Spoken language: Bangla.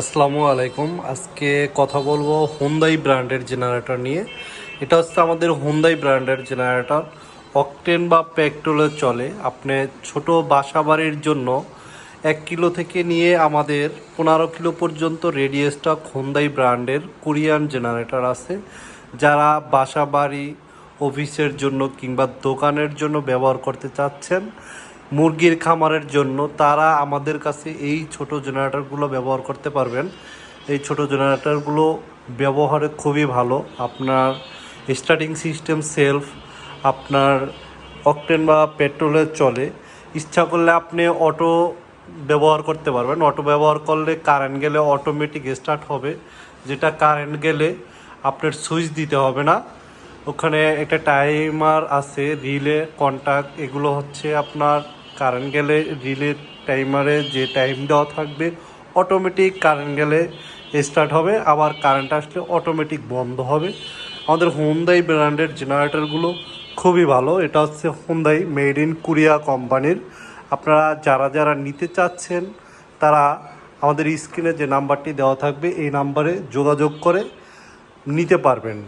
আসসালামু আলাইকুম। আজকে কথা বলব হোন্দাই ব্র্যান্ডের জেনারেটর নিয়ে। এটা হচ্ছে আমাদের হোন্দাই ব্র্যান্ডের জেনারেটর। অকটেন বা পেট্রোলে চলে। আপনি ছোট বাসা বাড়ির জন্য এক কিলো থেকে নিয়ে আমাদের পনেরো কিলো পর্যন্ত রেডিও স্টক হোন্দাই ব্র্যান্ডের কোরিয়ান জেনারেটর আছে। যারা বাসা বাড়ি অফিসের জন্য কিংবা দোকানের জন্য ব্যবহার করতে চাচ্ছেন মুরগির খামারের জন্য তারা আমাদের কাছে এই ছোট জেনারেটরগুলো ব্যবহার করতে পারবেন। এই ছোট জেনারেটরগুলো ব্যবহারে খুবই ভালো। আপনার স্টার্টিং সিস্টেম সেলফ আপনার অকটেন বা পেট্রোলে চলে। ইচ্ছা করলে আপনি অটো ব্যবহার করতে পারবেন। অটো ব্যবহার করলে কারেন্ট গেলে অটোমেটিক স্টার্ট হবে। যেটা কারেন্ট গেলে আপনার সুইচ দিতে হবে না। ওখানে একটা টাইমার আছে, রিলে কন্টাক্ট, এগুলো হচ্ছে আপনার কারেন্ট গেলে রিলে টাইমারে যে টাইম দেওয়া থাকবে অটোমেটিক কারেন্ট গেলে স্টার্ট হবে, আবার কারেন্ট আসলে অটোমেটিক বন্ধ হবে। আমাদের হোন্দাই ব্র্যান্ডের জেনারেটরগুলো খুবই ভালো, এটা হচ্ছে হোন্দাই মেড ইন কোরিয়া কোম্পানির। আপনারা যারা যারা নিতে চাচ্ছেন, তারা আমাদের স্ক্রিনে যে নাম্বারটি দেওয়া থাকবে, এই নাম্বারে যোগাযোগ করে নিতে পারবেন।